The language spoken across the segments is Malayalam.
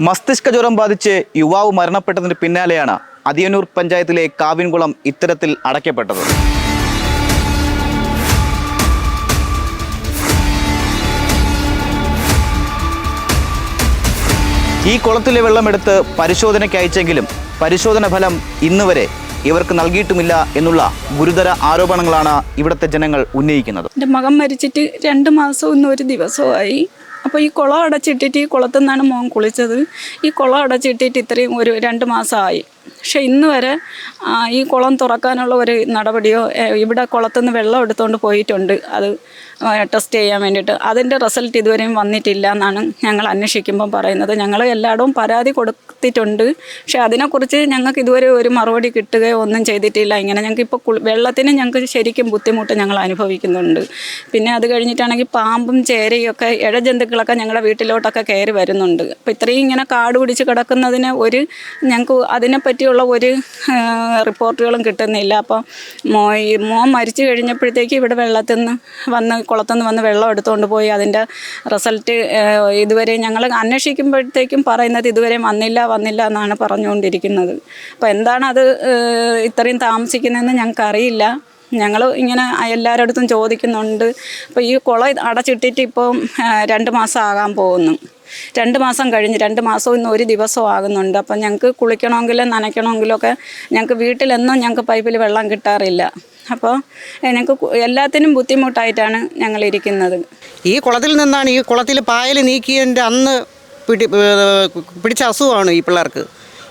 മസ്തിഷ്ക ജ്വരം ബാധിച്ച് യുവാവ് മരണപ്പെട്ടതിന് പിന്നാലെയാണ് അതിയന്നൂർ പഞ്ചായത്തിലെ കാവിൻകുളം ഇത്തരത്തിൽ അടയ്ക്കപ്പെട്ടത്. ഈ കുളത്തിലെ വെള്ളമെടുത്ത് പരിശോധനയ്ക്ക് അയച്ചെങ്കിലും പരിശോധന ഫലം ഇന്നുവരെ ഇവർക്ക് നൽകിയിട്ടുമില്ല എന്നുള്ള ഗുരുതര ആരോപണങ്ങളാണ് ഇവിടുത്തെ ജനങ്ങൾ ഉന്നയിക്കുന്നത്. എന്റെ മകൻ മരിച്ചിട്ട് രണ്ട് മാസവും ഒരു ദിവസമായി. അപ്പോൾ ഈ കുളം അടച്ചിട്ടിട്ട് ഈ കുളത്തു നിന്നാണ് മോൻ കുളിച്ചത്. ഈ കുളം അടച്ചിട്ടിട്ട് ഇത്രയും ഒരു രണ്ട് മാസമായി പക്ഷെ ഇന്ന് വരെ ഈ കുളം തുറക്കാനുള്ള ഒരു നടപടിയോ ഇവിടെ കുളത്തുനിന്ന് വെള്ളം എടുത്തുകൊണ്ട് പോയിട്ടുണ്ട്. അത് ടെസ്റ്റ് ചെയ്യാൻ വേണ്ടിയിട്ട്. അതിന്റെ റിസൾട്ട് ഇതുവരെയും വന്നിട്ടില്ല എന്നാണ് ഞങ്ങൾ അന്വേഷിക്കുമ്പം പറയുന്നത്. ഞങ്ങൾ എല്ലായിടവും പരാതി കൊടുത്തിട്ടുണ്ട്. പക്ഷെ അതിനെക്കുറിച്ച് ഞങ്ങൾക്ക് ഇതുവരെ ഒരു മറുപടി കിട്ടുകയോ ഒന്നും ചെയ്തിട്ടില്ല. ഇങ്ങനെ ഞങ്ങൾക്ക് ഇപ്പോൾ വെള്ളത്തിന് ഞങ്ങൾക്ക് ശരിക്കും ബുദ്ധിമുട്ട് ഞങ്ങൾ അനുഭവിക്കുന്നുണ്ട്. പിന്നെ അത് കഴിഞ്ഞിട്ടാണെങ്കിൽ പാമ്പും ചേരയും ഒക്കെ ഇഴജന്തുക്കളൊക്കെ ഞങ്ങളുടെ വീട്ടിലോട്ടൊക്കെ കയറി വരുന്നുണ്ട്. അപ്പോൾ ഇത്രയും ഇങ്ങനെ കാട് പിടിച്ച് കിടക്കുന്നതിന് ഒരു ഞങ്ങൾക്ക് അതിനെപ്പറ്റിയുള്ള ഒരു ആ, റിപ്പോർട്ടുകളും കിട്ടുന്നില്ല. അപ്പോൾ മോ മോൻ മരിച്ചു കഴിഞ്ഞപ്പോഴത്തേക്ക് ഇവിടെ വെള്ളത്തിൽ നിന്ന് വന്ന് കുളത്തിൽ നിന്ന് വന്ന് വെള്ളം എടുത്തുകൊണ്ട് പോയി. അതിന്റെ റിസൾട്ട് ഇതുവരെ ഞങ്ങൾ അന്വേഷിക്കുമ്പോഴത്തേക്കും പറയുന്നത് ഇതുവരെ വന്നില്ല വന്നില്ല എന്നാണ് പറഞ്ഞുകൊണ്ടിരിക്കുന്നത്. അപ്പോൾ എന്താണ് അത് ഇത്രയും താമസിക്കുന്നതെന്ന് ഞങ്ങൾക്കറിയില്ല. ഞങ്ങൾ ഇങ്ങനെ എല്ലാവരുടെ അടുത്തും ചോദിക്കുന്നുണ്ട്. അപ്പോൾ ഈ കുളം അടച്ചിട്ടിട്ട് ഇപ്പം രണ്ട് മാസം ആകാൻ പോകുന്നു. രണ്ട് മാസം കഴിഞ്ഞ് രണ്ട് മാസവും ഇന്ന് ഒരു ദിവസവും ആകുന്നുണ്ട്. അപ്പം ഞങ്ങൾക്ക് കുളിക്കണമെങ്കിലും നനയ്ക്കണമെങ്കിലും ഒക്കെ ഞങ്ങൾക്ക് വീട്ടിലെന്നും ഞങ്ങൾക്ക് പൈപ്പിൽ വെള്ളം കിട്ടാറില്ല. അപ്പോൾ ഞങ്ങൾക്ക് എല്ലാത്തിനും ബുദ്ധിമുട്ടായിട്ടാണ് ഞങ്ങൾ ഇരിക്കുന്നത് ഈ കുളത്തിൽ നിന്നാണ് ഈ കുളത്തിൽ പായൽ നീക്കിയതിന്റെ അന്ന് പിടി പിടിച്ച അസുഖമാണ് ഈ പിള്ളേർക്ക്.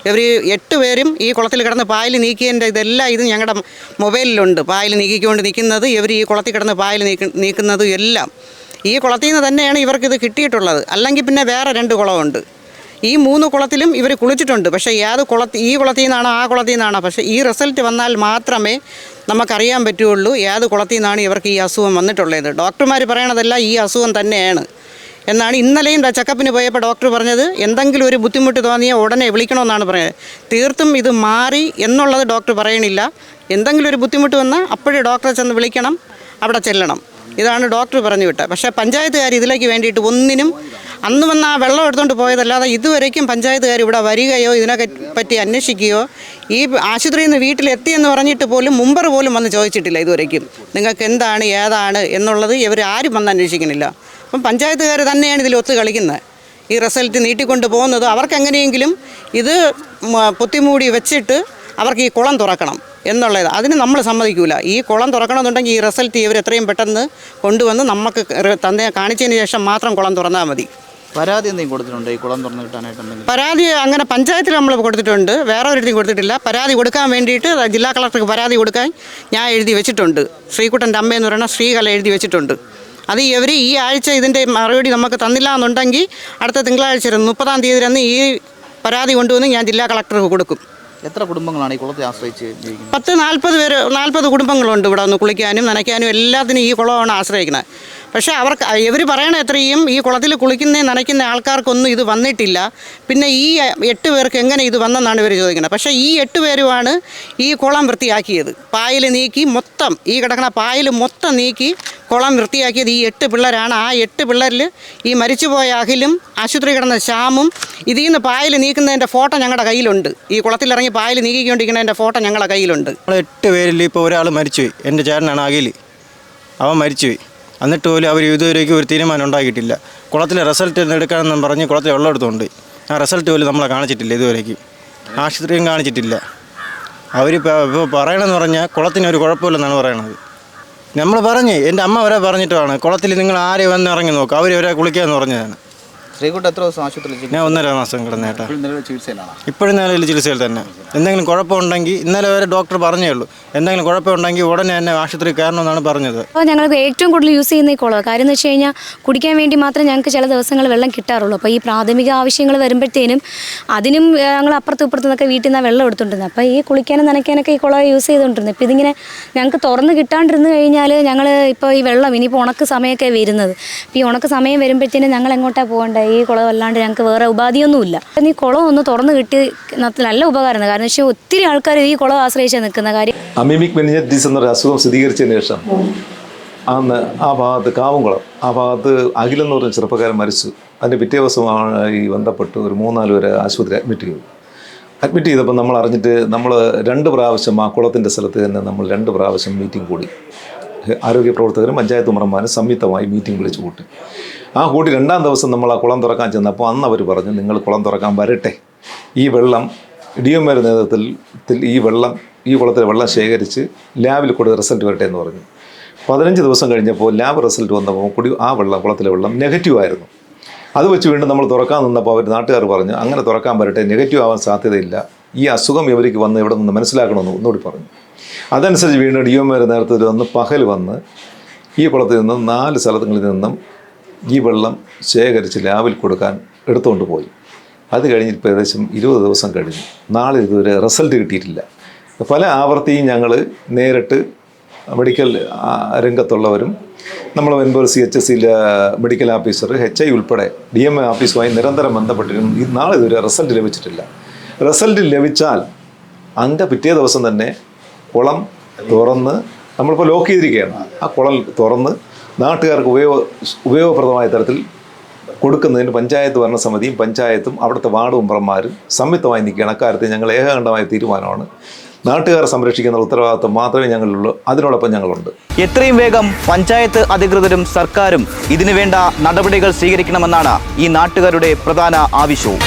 ഇവർ എട്ട് പേരും ഈ കുളത്തിൽ കിടന്ന് പായൽ നീക്കിയതിന്റെ ഇതെല്ലാം ഇത് ഞങ്ങളുടെ മൊബൈലിലുണ്ട്. പായൽ നീക്കിക്കൊണ്ട് നിൽക്കുന്നത് ഇവർ ഈ കുളത്തിൽ കിടന്ന് പായൽ നീക്ക നീക്കുന്നതും എല്ലാം. ഈ കുളത്തിൽ നിന്ന് തന്നെയാണ് ഇവർക്കിത് കിട്ടിയിട്ടുള്ളത്. അല്ലെങ്കിൽ പിന്നെ വേറെ രണ്ട് കുളമുണ്ട്. ഈ മൂന്ന് കുളത്തിലും ഇവർ കുളിച്ചിട്ടുണ്ട്. പക്ഷേ ഏത് കുളത്തിൽ ഈ കുളത്തിൽ നിന്നാണ് ആ കുളത്തിൽ നിന്നാണ്. പക്ഷേ ഈ റിസൾട്ട് വന്നാൽ മാത്രമേ നമുക്കറിയാൻ പറ്റുള്ളൂ ഏത് കുളത്തിൽ നിന്നാണ് ഇവർക്ക് ഈ അസുഖം വന്നിട്ടുള്ളത്. ഡോക്ടർമാർ പറയണതല്ല ഈ അസുഖം തന്നെയാണ്. എന്നാണ് ഇന്നലെയും ചെക്കപ്പിന് പോയപ്പോൾ ഡോക്ടർ പറഞ്ഞത് എന്തെങ്കിലും ഒരു ബുദ്ധിമുട്ട് തോന്നിയാൽ ഉടനെ വിളിക്കണമെന്നാണ് പറയുന്നത് തീർത്തും ഇത് മാറി എന്നുള്ളത് ഡോക്ടർ പറയണില്ല. എന്തെങ്കിലും ഒരു ബുദ്ധിമുട്ട് വന്നാൽ അപ്പോഴേ ഡോക്ടറെ ചെന്ന് വിളിക്കണം അവിടെ ചെല്ലണം. ഇതാണ് ഡോക്ടർ പറഞ്ഞു വിട്ടത്. പക്ഷേ പഞ്ചായത്തുകാർ ഇതിലേക്ക് വേണ്ടിയിട്ട് ഒന്നിനും അന്ന് വന്ന് ആ വെള്ളം എടുത്തുകൊണ്ട് പോയതല്ലാതെ ഇതുവരേക്കും പഞ്ചായത്തുകാർ ഇവിടെ വരികയോ ഇതിനെ പറ്റി അന്വേഷിക്കുകയോ ഈ ആശുപത്രിയിൽ നിന്ന് വീട്ടിലെത്തിയെന്ന് പറഞ്ഞിട്ട് പോലും മുമ്പർ പോലും വന്ന് ചോദിച്ചിട്ടില്ല ഇതുവരേക്കും. നിങ്ങൾക്ക് എന്താണ് ഏതാണ് എന്നുള്ളത് ഇവർ ആരും വന്ന് അന്വേഷിക്കണില്ല അപ്പം പഞ്ചായത്തുകാർ തന്നെയാണ് ഇതിൽ ഒത്തു കളിക്കുന്നത്. ഈ റിസൾട്ട് നീട്ടിക്കൊണ്ട് പോകുന്നത് അവർക്കെങ്ങനെയെങ്കിലും ഇത് പൊത്തിമൂടി വെച്ചിട്ട് അവർക്ക് ഈ കുളം തുറക്കണം. എന്നുള്ളത്. അതിന് നമ്മൾ സമ്മതിക്കൂല. ഈ കുളം തുറക്കണമെന്നുണ്ടെങ്കിൽ ഈ റിസൾട്ട് ഇവർ എത്രയും പെട്ടെന്ന് കൊണ്ടുവന്ന് നമുക്ക് തന്നെ കാണിച്ചതിന് ശേഷം മാത്രം കുളം തുറന്നാൽ മതി. പരാതി എന്തെങ്കിലും കൊടുത്തിട്ടുണ്ട്? ഈ കുളം തുറന്നു കിട്ടാനായിട്ട് പരാതി അങ്ങനെ പഞ്ചായത്തിൽ നമ്മൾ കൊടുത്തിട്ടുണ്ട്. വേറെ ഒരിടത്തും കൊടുത്തിട്ടില്ല. പരാതി കൊടുക്കാൻ വേണ്ടിയിട്ട് ജില്ലാ കളക്ടർക്ക് പരാതി കൊടുക്കാൻ ഞാൻ എഴുതി വെച്ചിട്ടുണ്ട്. ശ്രീകുട്ടന്റെ അമ്മയെന്ന് പറയുന്ന ശ്രീകല എഴുതി വെച്ചിട്ടുണ്ട്. അത് ഇവർ ഈ ആഴ്ച ഇതിന്റെ മറുപടി നമുക്ക് തന്നില്ല എന്നുണ്ടെങ്കിൽ അടുത്ത തിങ്കളാഴ്ച മുപ്പതാം തീയതി അന്ന് ഈ പരാതി കൊണ്ടുവന്ന് ഞാൻ ജില്ലാ കളക്ടർക്ക് കൊടുക്കും. എത്ര കുടുംബങ്ങളാണ് ഈ കുളത്തെ ആശ്രയിച്ച് പത്ത് നാൽപ്പത് പേര് നാൽപ്പത് കുടുംബങ്ങളുണ്ട് ഇവിടെ ഒന്ന് കുളിക്കാനും നനയ്ക്കാനും എല്ലാത്തിനും ഈ കുളമാണ് ആശ്രയിക്കുന്നത്. പക്ഷേ അവർക്ക് ഇവർ പറയണ എത്രയും ഈ കുളത്തിൽ കുളിക്കുന്ന നനയ്ക്കുന്ന ആൾക്കാർക്കൊന്നും ഇത് വന്നിട്ടില്ല. പിന്നെ ഈ എട്ട് പേർക്ക് എങ്ങനെ ഇത് വന്നെന്നാണ് ഇവർ ചോദിക്കുന്നത്. പക്ഷേ ഈ എട്ട് പേരുമാണ് ഈ കുളം വൃത്തിയാക്കിയത്. പായൽ നീക്കി മൊത്തം ഈ കിടക്കുന്ന പായൽ മൊത്തം നീക്കി കുളം വൃത്തിയാക്കിയത് ഈ എട്ട് പിള്ളേരാണ്. ആ എട്ട് പിള്ളേരിൽ ഈ മരിച്ചുപോയ അഖിലും ആശുപത്രി കിടന്ന ശ്യാമും ഇതിൽ നിന്ന് പായൽ നീക്കുന്നതിന്റെ ഫോട്ടോ ഞങ്ങളുടെ കയ്യിലുണ്ട്. ഈ കുളത്തിലിറങ്ങി പായൽ നീക്കിക്കൊണ്ടിരിക്കുന്നതിന്റെ ഫോട്ടോ ഞങ്ങളുടെ കയ്യിലുണ്ട്. എട്ട് പേരിൽ ഇപ്പോൾ ഒരാൾ മരിച്ചുപോയി. എന്റെ ചേട്ടനാണ് അഖിൽ അവൻ മരിച്ചുപോയി. എന്നിട്ട് പോലും അവർ ഇതുവരേക്കും ഒരു തീരുമാനം ഉണ്ടാക്കിയിട്ടില്ല. കുളത്തിലെ റിസൾട്ട് എടുക്കാമെന്ന് പറഞ്ഞ് കുളത്തിൽ വെള്ളം എടുത്തുകൊണ്ട് ആ റിസൾട്ട് പോലും നമ്മളെ കാണിച്ചിട്ടില്ല ഇതുവരേക്കും. ആശുപത്രിയും കാണിച്ചിട്ടില്ല. അവരിപ്പോൾ ഇപ്പോൾ പറയണമെന്ന് പറഞ്ഞാൽ കുളത്തിന് ഒരു കുഴപ്പമില്ലെന്നാണ് പറയണത്. നമ്മൾ പറഞ്ഞ് എന്റെ അമ്മ വരെ പറഞ്ഞിട്ടാണ് കുളത്തിൽ നിങ്ങൾ ആരെയും വന്ന് ഇറങ്ങി നോക്കുക അവർ വരെ കുളിക്കാമെന്ന് പറഞ്ഞതാണ്. ശ്രീകുട്ട എത്ര ദിവസം ആശുപത്രിയിൽ ഞാൻ ഒന്നര മാസം കിടന്നേട്ടാ നിലവിൽ ചികിത്സയിലാണ്? ഇപ്പോഴും നിലവിൽ ചികിത്സയിൽ തന്നെ. എന്തെങ്കിലും കുഴപ്പമുണ്ടെങ്കിൽ ഇന്നലെ വരെ ഡോക്ടർ പറഞ്ഞേ ഉള്ളൂ. എന്തെങ്കിലും കുഴപ്പമുണ്ടെങ്കിൽ ഉടനെ തന്നെ ആശുപത്രി കയറണമെന്നാണ് പറഞ്ഞത്. അപ്പോൾ ഞങ്ങൾക്ക് ഏറ്റവും കൂടുതൽ യൂസ് ചെയ്യുന്ന ഈ കുളം കാര്യം എന്ന് വെച്ച് കഴിഞ്ഞാൽ കുടിക്കാൻ വേണ്ടി മാത്രമേ ഞങ്ങൾക്ക് ചില ദിവസങ്ങൾ വെള്ളം കിട്ടാറുള്ളൂ. അപ്പോൾ ഈ പ്രാഥമിക ആവശ്യങ്ങൾ വരുമ്പോഴത്തേനും അതിനും ഏഹ്, ഞങ്ങൾ അപ്പുറത്തും ഇപ്പുറത്തു നിന്നൊക്കെ വീട്ടിൽ നിന്നാണ് വെള്ളം എടുത്തുകൊണ്ടിരുന്നത്. അപ്പോൾ ഈ കുളിക്കാനും നനയ്ക്കാനൊക്കെ ഈ കുളം യൂസ് ചെയ്തുകൊണ്ടിരുന്നത്. ഇപ്പോൾ ഇതിങ്ങനെ ഞങ്ങൾക്ക് തുറന്ന് കിട്ടാണ്ടിരുന്ന് കഴിഞ്ഞാൽ ഞങ്ങൾ ഇപ്പോൾ ഈ വെള്ളം ഇനിയിപ്പോൾ ഉണക്ക് സമയമൊക്കെ വരുന്നത്. അപ്പോൾ ഈ ഉണക്ക് സമയം വരുമ്പോഴത്തേനും ഞങ്ങൾ എങ്ങോട്ടാണ് പോകേണ്ടത് ഈ കുളം അല്ലാണ്ട് ഞങ്ങൾക്ക് വേറെ ഉപാധിയൊന്നുമില്ല. ഈ കുളം ഒന്ന് തുറന്ന് കിട്ടി നല്ല ഉപകാരമാണ്. കാരണം വെച്ചാൽ ഒത്തിരി ആൾക്കാർ ഈ കുളം ആശ്രയിച്ചാണ് നിൽക്കുന്ന കാര്യം. അമീമിക് മെനിഞ്ചൈറ്റിസ് എന്നൊരു അസുഖം സ്ഥിരീകരിച്ചതിന് ശേഷം അന്ന് ആ ഭാഗത്ത് കാവുംകുളം ആ ഭാഗത്ത് അഖിലെന്ന് പറഞ്ഞ ചെറുപ്പക്കാരൻ മരിച്ചു. അതിന്റെ പിറ്റേ ദിവസമായി ബന്ധപ്പെട്ട് ഒരു മൂന്നാൽ പേരെ ആശുപത്രി അഡ്മിറ്റ് ചെയ്തു. അഡ്മിറ്റ് ചെയ്തപ്പോൾ നമ്മൾ അറിഞ്ഞിട്ട് നമ്മൾ രണ്ട് പ്രാവശ്യം ആ കുളത്തിന്റെ സ്ഥലത്ത് തന്നെ നമ്മൾ രണ്ട് പ്രാവശ്യം മീറ്റിംഗ് കൂടി. ആരോഗ്യ പ്രവർത്തകരും പഞ്ചായത്ത് മെമ്പർമാരും സംയുക്തമായി മീറ്റിംഗ് വിളിച്ചു കൂട്ടി. ആ കൂട്ടി രണ്ടാം ദിവസം നമ്മൾ ആ കുളം തുറക്കാൻ ചെന്നപ്പോൾ അന്ന് അവർ പറഞ്ഞു നിങ്ങൾ കുളം തുറക്കാൻ വരട്ടെ. ഈ വെള്ളം ഡി എം എയുടെ നേതൃത്വത്തിൽ ഈ വെള്ളം ഈ കുളത്തിലെ വെള്ളം ശേഖരിച്ച് ലാബിൽ കൊടുത്ത് റിസൾട്ട് വരട്ടെ എന്ന് പറഞ്ഞു. പതിനഞ്ച് ദിവസം കഴിഞ്ഞപ്പോൾ ലാബ് റിസൾട്ട് വന്നപ്പോൾ കുടി ആ വെള്ളം കുളത്തിലെ വെള്ളം നെഗറ്റീവ് ആയിരുന്നു. അത് വെച്ച് വീണ്ടും നമ്മൾ തുറക്കാൻ നിന്നപ്പോൾ അവർ നാട്ടുകാർ പറഞ്ഞു അങ്ങനെ തുറക്കാൻ വരട്ടെ നെഗറ്റീവ് ആവാൻ സാധ്യതയില്ല. ഈ അസുഖം ഇവർക്ക് വന്ന് ഇവിടെ നിന്ന് മനസ്സിലാക്കണമെന്ന് ഒന്നുകൂടി പറഞ്ഞു. അതനുസരിച്ച് വീണ്ടും ഡി എം നേതൃത്വത്തിൽ വന്ന് പകൽ വന്ന് ഈ കുളത്തിൽ നിന്നും നാല് സ്ഥലങ്ങളിൽ നിന്നും ഈ വെള്ളം ശേഖരിച്ച് ലാബിൽ കൊടുക്കാൻ എടുത്തുകൊണ്ട് പോയി. അത് കഴിഞ്ഞിട്ട് ഏകദേശം ഇരുപത് ദിവസം കഴിഞ്ഞു. നാളെ ഇതുവരെ റിസൾട്ട് കിട്ടിയിട്ടില്ല. പല ആവർത്തിയും ഞങ്ങൾ നേരിട്ട് മെഡിക്കൽ രംഗത്തുള്ളവരും നമ്മൾ വെൻപോർ സി എച്ച് എസ് സിയിലെ മെഡിക്കൽ ഓഫീസർ എച്ച് ഐ ഉൾപ്പെടെ ഡി എം എ ഓഫീസുമായി നിരന്തരം ബന്ധപ്പെട്ടിരുന്നു. ഈ നാളെ ഇതുവരെ റിസൾട്ട് ലഭിച്ചിട്ടില്ല. റിസൾട്ട് ലഭിച്ചാൽ അങ്ക പിറ്റേ ദിവസം തന്നെ കുളം തുറന്ന് നമ്മളിപ്പോൾ ലോക്ക് ചെയ്തിരിക്കുകയാണ്. ആ കുളം തുറന്ന് നാട്ടുകാർക്ക് ഉപയോഗ ഉപയോഗപ്രദമായ തരത്തിൽ കൊടുക്കുന്നതിന് പഞ്ചായത്ത് ഭരണസമിതിയും പഞ്ചായത്തും അവിടുത്തെ വാർഡ് മെമ്പർമാരും സംയുക്തമായി നിൽക്കുകയാണ്. അക്കാര്യത്തിൽ ഞങ്ങൾ ഏകകണ്ഠമായ തീരുമാനമാണ്. നാട്ടുകാരെ സംരക്ഷിക്കുന്ന ഉത്തരവാദിത്വം മാത്രമേ ഞങ്ങളുള്ളൂ അതിനോടൊപ്പം ഞങ്ങളുണ്ട്. എത്രയും വേഗം പഞ്ചായത്ത് അധികൃതരും സർക്കാരും ഇതിനുവേണ്ട നടപടികൾ സ്വീകരിക്കണമെന്നാണ് ഈ നാട്ടുകാരുടെ പ്രധാന ആവശ്യവും.